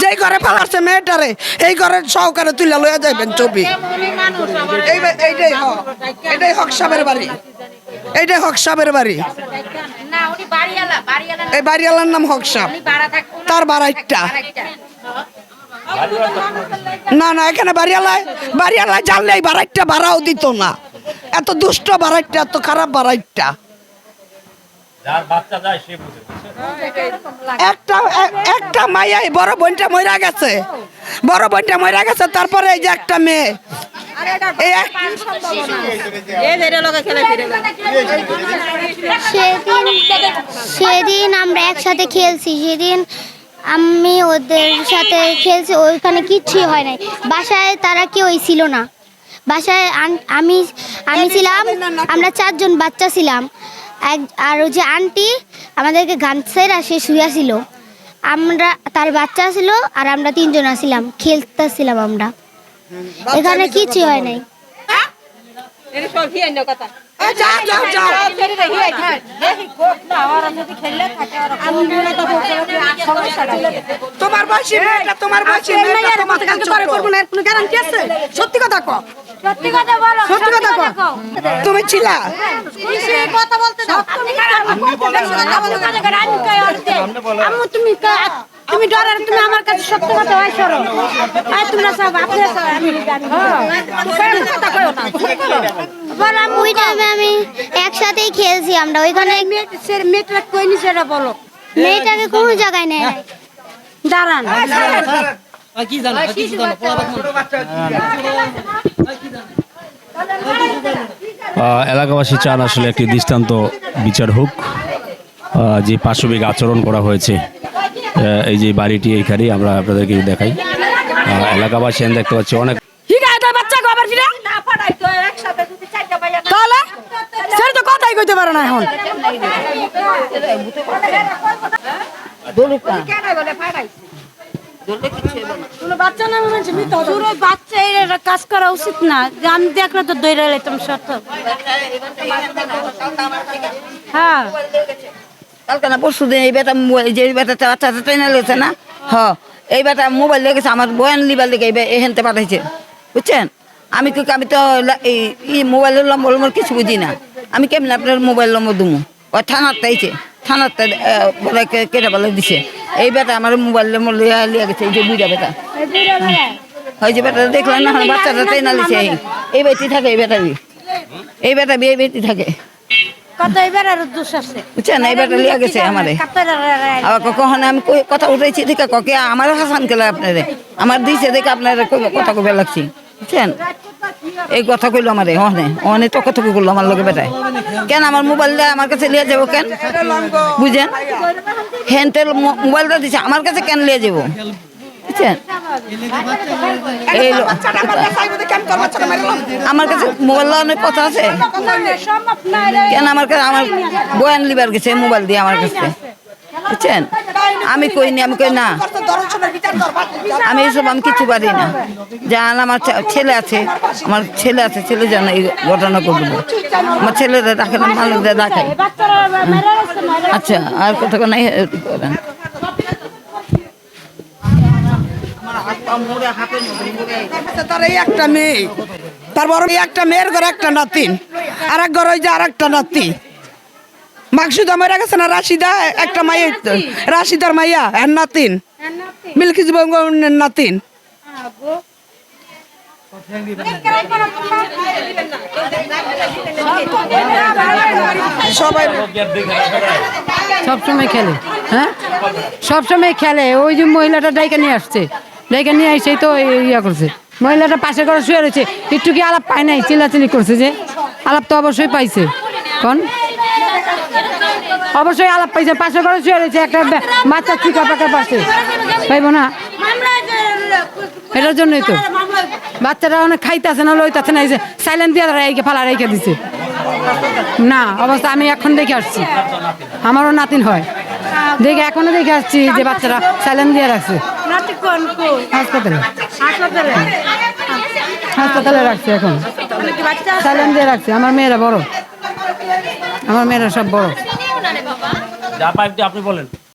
যেই ঘরে ফালাচ্ছে মেয়েটারে, এই ঘরে সহকারে তুলে লইয়া যাইবেন ছবি। এই বা- এইটাই হক, এটাই হক সাহেবের বাড়ি। এইটাই হক সাহেবের বাড়ি। এই বাড়িওয়ালার নাম হক থাকে তার বাড়াইটা না না, এখানে বাড়িওয়ালায় বাড়িওয়ালায় জানলে এই বাড়াইটা ভাড়াও দিত না। এত দুষ্ট বাড়াইটা এত খারাপ বাড়াইটা যার বাচ্চা যায় সে বুঝে। একটা একটা মাইয়া এই বড় বোনটা মরে গেছে। বড় বোনটা মরে গেছে তারপরে এই যে একটা মেয়ে। সেদিন সেদিন আমরা একসাথে খেলছি সেদিন আমি ওদের সাথে খেলছি ওইখানে কিচ্ছুই হয় নাই। বাসায় তারা কেউই ছিল না। বাসায় আমি আমি ছিলাম আমরা চারজন বাচ্চা ছিলাম। আর ওই যে আন্টি আমাদেরকে গান সেরা সে শুয়া ছিল আমরা তার বাচ্চা ছিল আর আমরা তিনজন ছিলাম খেলতেছিলাম আমরা। এখানে কিছুই হয় নাই। এই যাও, যাও, যাও। তোমার বয়সী তোমার বয়সী মেয়েটা তোমার থেকে ছোট। সত্যি কথা কো সত্যি কথা বলো সত্যি কথা কো তুমি ছিলা। তুমি তুমি ডরার তুমি আমার কাছে সত্যি কথা হয় সরো। আয় তোমরা সব আপনি সব। আমি জানি। কথা কইও না বল ওই টাইমে আমি একসাথেই খেলছি আমরা ওইখানে সে মেয়েটা কইনি সেটা বলো। মেয়েটাকে কোনো জায়গায় নাই। দাঁড়ান। আহ, এলাকাবাসী চান আসলে একটি দৃষ্টান্ত বিচার হোক যে পাশবিক আচরণ করা হয়েছে এই যে বাড়িটি এইখানেই আমরা আপনাদেরকে দেখাই। এলাকাবাসী আমি দেখতে পাচ্ছি অনেক ঠিক আছে বাচ্চা গো আবার ফিরে? না পাঠাই তো একসাথে যদি চারটা ভাইয়া না তাহলে? সেটা তো কথাই কইতে পারে না এখন। কাজ করা উচিত না। যে আমি দেখলে তো লেতাম হ্যাঁ। কালকে না পরশু দিন এই বেটা মোবাইল যে বেটা বাচ্চা ট্রেনে লেগেছে না? হ এই বেটা মোবাইল লেগেছে আমার বয়ান লিবার লেগে এই বে- পাঠাইছে। বুঝছেন? আমি কি আমি তো এই ই মোবাইলের নম্বর নম্বর কিছু বুঝি না। আমি কেমন আপনার মোবাইল নম্বর দুমু? ওই থানার তাইছে। থানার তাই বলে কে- কেটে বলে দিছে। এই বেটা আমার মোবাইল নম্বর লিয়া লিয়া গেছে এই যে বুড়া বেটা। ওই যে বেটা দেখলেন না বাচ্চাটা ট্রেনে লিছে এই বেটি থাকে এই বেটা এই বেটা এই বেটি থাকে। কথা উঠেছি দেখে ককে আমার হাসান কেলা আপনারে। আমার দিছে দেখে আপনার কথা কবে লাগছি। বুঝছেন? এই কথা কইলো আমারে অনে অনে তো কথা করল আমার লোকে বেটায়। কেন আমার মোবাইল মোবাইলটা আমার কাছে লিয়ে যাব কেন? বুঝেন? হেনতেল মোবাইলটা দিছে, আমার কাছে কেন লিয়ে যাব? বুঝছেন? আমার কাছে মোবাইল অনেক কথা আছে। কেন আমার কাছে আমার বয়ান লিবার গেছে মোবাইল দিয়ে আমার কাছে। বুঝছেন? আমি কইনি, আমি কই না। আমি এসব আমি কিছু পারি না। জান আমার ছেলে আছে। আমার ছেলে আছে ছেলে যেন এই ঘটনা করব। আমার ছেলেরা ডাকে না মানুষদের ডাকাই আচ্ছা আর কোথাও নাই করেন? তার এই একটা মেয়ে। তারপর এই একটা মেয়ের ঘরে একটা নাতিন আর এক ঘরে ওই যে আর একটা নাতি। মাকসুদা মারা গেছে না রাশিদা? একটা মাইয়া রাশিদার মাইয়া আর নাতিন। মিল্কিজ বেগমের নাতিন। সবাই সবসময় খেলে হ্যাঁ? সবসময় খেলে। ওই যে মহিলাটা ডাইকা নিয়ে আসছে। ডাইকা নিয়ে এসেই তো ইয়া করছে। মহিলাটা পাশে করে শুয়ে রয়েছে। একটু কি আলাপ পায় নাই, চিল্লাচিল্লি করছে যে? আলাপ তো অবশ্যই পাইছে। কোন? অবশ্যই আলাপ পাইছে পাশে করে শুয়ে রয়েছে একটা বাচ্চা চিকা পাকা পাশে। পাইব না? এটার জন্যই তো। বাচ্চারা অনেক খাইতেছে না লইতেছে না এই যে সাইলেন্ট দিয়ে রেখে ফালা রেখে দিছে। না অবস্থা আমি এখন দেখে আসছি। আমারও নাতিন হয়। দেখে এখনও দেখে আসছি যে বাচ্চারা স্যালেন দিয়ে রাখছে। হাসপাতালে। হাসপাতালে। রাখছে এখন। বাচ্চা স্যালেন দিয়ে রাখছে আমার মেয়েরা বড়। আমার মেয়েরা সব বড়। যা পাইপ আপনি বলেন।